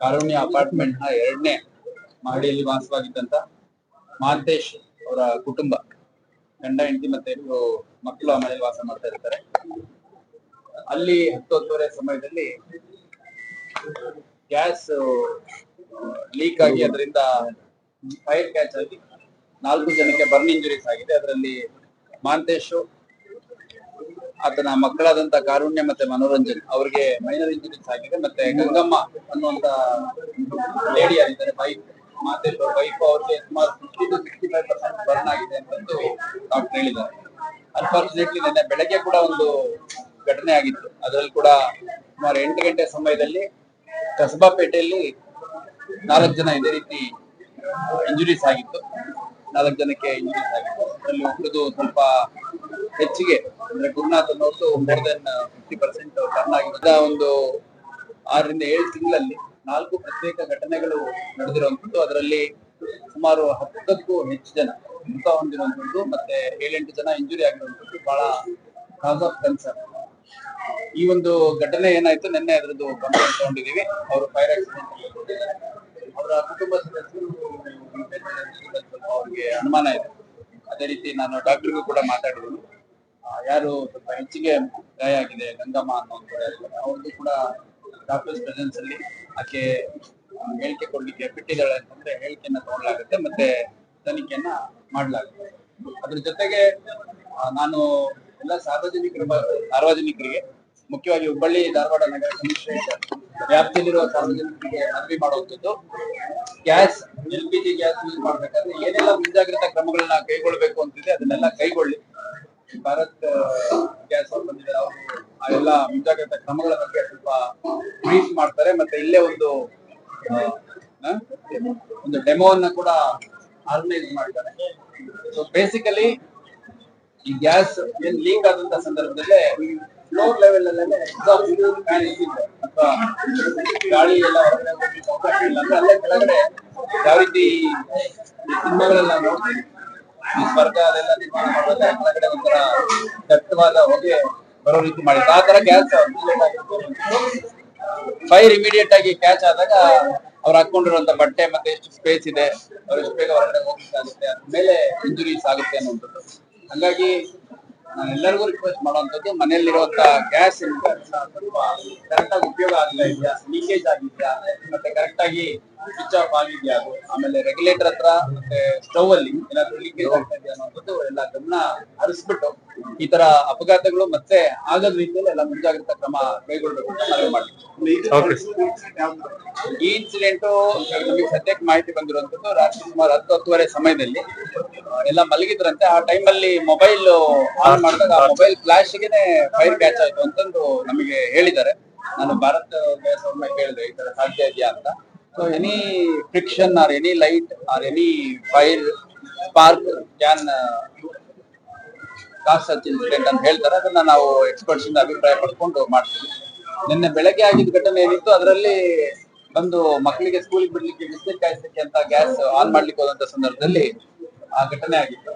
ಕಾರುಣ್ಯ ಅಪಾರ್ಟ್ಮೆಂಟ್ನ ಎರಡನೇ ಮಹಡಿಯಲ್ಲಿ ವಾಸವಾಗಿದ್ದಂತ ಮಾಂತೇಶ್ ಅವರ ಕುಟುಂಬ. ಗಂಡ, ಹೆಂಡತಿ ಮತ್ತೆ ಇಬ್ರು ಮಕ್ಕಳು ಆ ಮನೆಯಲ್ಲಿ ವಾಸ ಮಾಡ್ತಾ ಇರ್ತಾರೆ. ಅಲ್ಲಿ ಹತ್ತು ಹತ್ತುವರೆ ಸಮಯದಲ್ಲಿ ಗ್ಯಾಸ್ ಲೀಕ್ ಆಗಿ ಅದರಿಂದ ಫೈರ್ ಕ್ಯಾಚ್ ಆಗಿ ನಾಲ್ಕು ಜನಕ್ಕೆ ಬರ್ನ್ ಇಂಜುರೀಸ್ ಆಗಿದೆ. ಅದರಲ್ಲಿ ಮಾಂತೇಶ್, ಆತನ ಮಕ್ಕಳಾದಂತ ಕಾರುಣ್ಯ ಮತ್ತೆ ಮನೋರಂಜನ್ ಅವ್ರಿಗೆ ಮೈನರ್ ಇಂಜುರೀಸ್ ಆಗಿದೆ. ಮತ್ತೆ ಗಂಗಮ್ಮ ಅನ್ನುವಂತ ಲೇಡಿ ಆಗಿದ್ದಾರೆ ಬೈಕ್ ಮಾತೇಶ್ ಅವ್ರ ವೈಫ್ ಅವ್ರಿಗೆ ಸುಮಾರು fifty to sixty five percent burn ಆಗಿದೆ ಅಂತಂದು ಡಾಕ್ಟರ್ ಹೇಳಿದ್ದಾರೆ. ಅನ್ಫಾರ್ಚುನೇಟ್ಲಿ ನಿನ್ನೆ ಬೆಳಗ್ಗೆ ಕೂಡ ಒಂದು ಘಟನೆ ಆಗಿತ್ತು. ಅದರಲ್ಲಿ ಕೂಡ ಸುಮಾರು ಎಂಟು ಗಂಟೆ ಸಮಯದಲ್ಲಿ ಕಸಬಾಪೇಟೆಯಲ್ಲಿ ನಾಲ್ಕು ಜನ ಇದೇ ರೀತಿ ಇಂಜುರೀಸ್ ಆಗಿತ್ತು. ನಾಲ್ಕು ಜನಕ್ಕೆ ಇಂಜುರೀಸ್ ಆಗಿತ್ತು. ಅದರಲ್ಲಿ ಒಬ್ಬರದು ಸ್ವಲ್ಪ ಹೆಚ್ಚಿಗೆ. ಅಂದ್ರೆ ಗುರುನಾಥ್ ಅನ್ನೋದು more than fifty percent burn ಆಗಿದ್ದ ಒಂದು ಆರರಿಂದ ಏಳು ತಿಂಗಳಲ್ಲಿ ನಾಲ್ಕು ಪ್ರತ್ಯೇಕ ಘಟನೆಗಳು ನಡೆದಿರುವಂಥದ್ದು. ಅದರಲ್ಲಿ ಸುಮಾರು ಹತ್ತಕ್ಕೂ ಹೆಚ್ಚು ಜನ ಮೃತ ಹೊಂದಿರುವಂಥದ್ದು ಮತ್ತೆ ಏಳೆಂಟು ಜನ ಇಂಜುರಿ ಆಗಿರುವಂಥದ್ದು ಬಹಳ ಕಾಸ್ ಆಫ್ ಕನ್ಸರ್ನ್ ಈ ಒಂದು ಘಟನೆ ಏನಾಯ್ತು? ನಿನ್ನೆ ಅದರದ್ದು ಕಂಪ್ಲೇಂಟ್ ತಗೊಂಡಿದೀವಿ ಅವರು ಫೈರ್ ಆಕ್ಸಿಡೆಂಟ್ ಅನುಮಾನ ಇದೆ. ಅದೇ ರೀತಿ ನಾನು ಡಾಕ್ಟರ್ಗೂ ಕೂಡ ಮಾತಾಡಿದ್ದೀನಿ. ಯಾರು ಸ್ವಲ್ಪ ಹೆಚ್ಚಿಗೆ ಗಾಯ ಆಗಿದೆ ಗಂಗಮ್ಮ ಅನ್ನೋದು ಅವ್ರದ್ದು ಕೂಡ ಡಾಕ್ಟರ್ಸ್ ಪ್ರೆಸೆನ್ಸ್ ಅಲ್ಲಿ ಆಕೆ ಹೇಳಿಕೆ ಕೊಡ್ಲಿಕ್ಕೆ ಬಿಟ್ಟಿದ್ದಾಳೆ ಅಂತಂದ್ರೆ ಹೇಳಿಕೆಯನ್ನ ತಗೊಳ್ಳಲಾಗುತ್ತೆ ಮತ್ತೆ ತನಿಖೆಯನ್ನ ಮಾಡಲಾಗುತ್ತೆ. ಅದ್ರ ಜೊತೆಗೆ ನಾನು ಎಲ್ಲ ಸಾರ್ವಜನಿಕರ ಸಾರ್ವಜನಿಕರಿಗೆ ಮುಖ್ಯವಾಗಿ ಹುಬ್ಬಳ್ಳಿ, ಧಾರವಾಡ ನಗರ ಸಮೀಕ್ಷೆ ವ್ಯಾಪ್ತಿಯಲ್ಲಿರುವ ಸಾರ್ವಜನಿಕರಿಗೆ ಮನವಿ ಮಾಡುವಂಥದ್ದು. Gas L P G gas use ಮಾಡ್ಬೇಕಾದ್ರೆ ಏನೆಲ್ಲ ಮುಂಜಾಗ್ರತಾ ಕ್ರಮಗಳನ್ನ ಕೈಗೊಳ್ಬೇಕು ಅಂತಿದೆ, ಅದನ್ನೆಲ್ಲ ಕೈಗೊಳ್ಳಿ. ಭಾರತ್ ಗ್ಯಾಸ್ ಅವ್ರು ಬಂದಿದ್ದಾರೆ ಅವರು ಆ ಎಲ್ಲ ಮುಂಜಾಗ್ರತಾ ಕ್ರಮಗಳ ಬಗ್ಗೆ ಸ್ವಲ್ಪ ಬ್ರೀಫ್ ಮಾಡ್ತಾರೆ. ಮತ್ತೆ ಇಲ್ಲೇ ಒಂದು ಒಂದು ಡೆಮೋವನ್ನ ಕೂಡ ಆರ್ಗನೈಸ್ ಮಾಡ್ತಾರೆ ಸೊ ಬೇಸಿಕಲಿ ಈ ಗ್ಯಾಸ್ ಏನ್ ಲೀಕ್ ಆದಂತ ಸಂದರ್ಭದಲ್ಲೇ ಫ್ಲೋರ್ ಲೆವೆಲ್ ಅಲ್ಲೇ ಗಾಳಿ ಎಲ್ಲ ಹೊರಗಡೆ ಇಲ್ಲ. ಕೆಳಗಡೆ ಯಾವ ರೀತಿ ಸಿನಿಮಾಗಳೆಲ್ಲ ನೋಡ್ತೀವಿ. ಸ್ವರ್ಗ ಅದೆಲ್ಲ ನಿರ್ಮಾಣ ಮಾಡೋದೇ ಕೆಳಗಡೆ ಒಂಥರ ದಟ್ಟವಾದ ಹೊಗೆ ಬರೋ ರೀತಿ ಮಾಡಿದ್ರು ಆ ತರ ಗ್ಯಾಸ್ ಫೈರ್ ಇಮಿಡಿಯೇಟ್ ಆಗಿ ಕ್ಯಾಚ್ ಆದಾಗ ಅವ್ರು ಹಾಕೊಂಡಿರುವಂತ ಬಟ್ಟೆ ಮತ್ತೆ ಎಷ್ಟು ಸ್ಪೇಸ್ ಇದೆ, ಅವ್ರು ಎಷ್ಟು ಬೇಗ ಹೊರಗಡೆ ಹೋಗ್ಲಿಕ್ಕಾಗುತ್ತೆ ಅದ್ರ ಮೇಲೆ ಇಂಜುರೀಸ್ ಆಗುತ್ತೆ ಅನ್ನುವಂಥದ್ದು. ಹಂಗಾಗಿ ನಾನು ಎಲ್ಲರಿಗೂ ರಿಕ್ವೆಸ್ಟ್ ಮಾಡುವಂಥದ್ದು ಮನೆಯಲ್ಲಿರುವಂತ ಗ್ಯಾಸ್ ಕರೆಕ್ಟ್ ಆಗಿ ಉಪಯೋಗ ಇದೆಯಾ ಲೀಕೇಜ್ ಆಗಿದೆಯಾ, ಮತ್ತೆ ಕರೆಕ್ಟ್ ಆಗಿ ಸ್ವಿಚ್ ಆಫ್ ಆಗಿದ್ಯಾ ಅದು. ಆಮೇಲೆ ರೆಗ್ಯುಲೇಟರ್ ಹತ್ರ ಮತ್ತೆ ಸ್ಟವ್ ಅಲ್ಲಿ ಏನಾದ್ರು ಲೀಕೇಜ್ ಆಗ್ತಾ ಇದೆಯಾ ಅನ್ನೋದು ಎಲ್ಲ ಗಮನ ಹರಿಸ್ಬಿಟ್ಟು ಈ ತರ ಅಪಘಾತಗಳು ಮತ್ತೆ ಆಗದ ರೀತಿಯಲ್ಲಿ ಎಲ್ಲ ಮುಂಜಾಗ್ರತಾ ಕ್ರಮ ಕೈಗೊಳ್ಬೇಕು ಅಂತ ಮನವಿ ಮಾಡ್ತೀವಿ. ಈ ಇನ್ಸಿಡೆಂಟ್ ನಮಗೆ ಸದ್ಯಕ್ಕೆ ಮಾಹಿತಿ ಬಂದಿರುವಂತದ್ದು ರಾತ್ರಿ ಸುಮಾರು ಹತ್ತು ಹತ್ತುವರೆ ಸಮಯದಲ್ಲಿ ಎಲ್ಲ ಮಲಗಿದ್ರಂತೆ. ಆ ಅಲ್ಲಿ ಮೊಬೈಲ್ ಆನ್ ಮಾಡಿದಾಗ ಆ ಮೊಬೈಲ್ ಫ್ಲಾಶ್ಗೆನೆ ಫೈರ್ ಕ್ಯಾಚ್ ಆಯ್ತು ಅಂತಂದು ನಮಗೆ ಹೇಳಿದ್ದಾರೆ. ನಾನು ಭಾರತ್ ಗ್ಯಾಸ್ ಅವ್ರನ್ನ ಕೇಳಿದೆ ಈ ತರ ಸಾಧ್ಯ ಇದೆಯಾ ಅಂತ. So any friction or any light or any fire spark can cause such incident ಅಂತ ಹೇಳ್ತಾರೆ. ಅದನ್ನ ನಾವು ಎಕ್ಸ್ಪರ್ಟ್ಸ್ ಇಂದ ಅಭಿಪ್ರಾಯ ಪಡ್ಕೊಂಡು ಮಾಡ್ತೀವಿ. ನಿನ್ನೆ ಬೆಳಗ್ಗೆ ಆಗಿದ್ದ ಘಟನೆ ಏನಿತ್ತು? ಅದರಲ್ಲಿ ಬಂದು ಮಕ್ಕಳಿಗೆ ಸ್ಕೂಲ್ ಬಿಡ್ಲಿಕ್ಕೆ ಬಿಸ್ಕೆಟ್ ಕಾಯಿಸಲಿಕ್ಕೆ ಅಂತ ಗ್ಯಾಸ್ ಆನ್ ಮಾಡ್ಲಿಕ್ಕೆ ಹೋದಂತ ಸಂದರ್ಭದಲ್ಲಿ ಆ ಘಟನೆ ಆಗಿತ್ತು.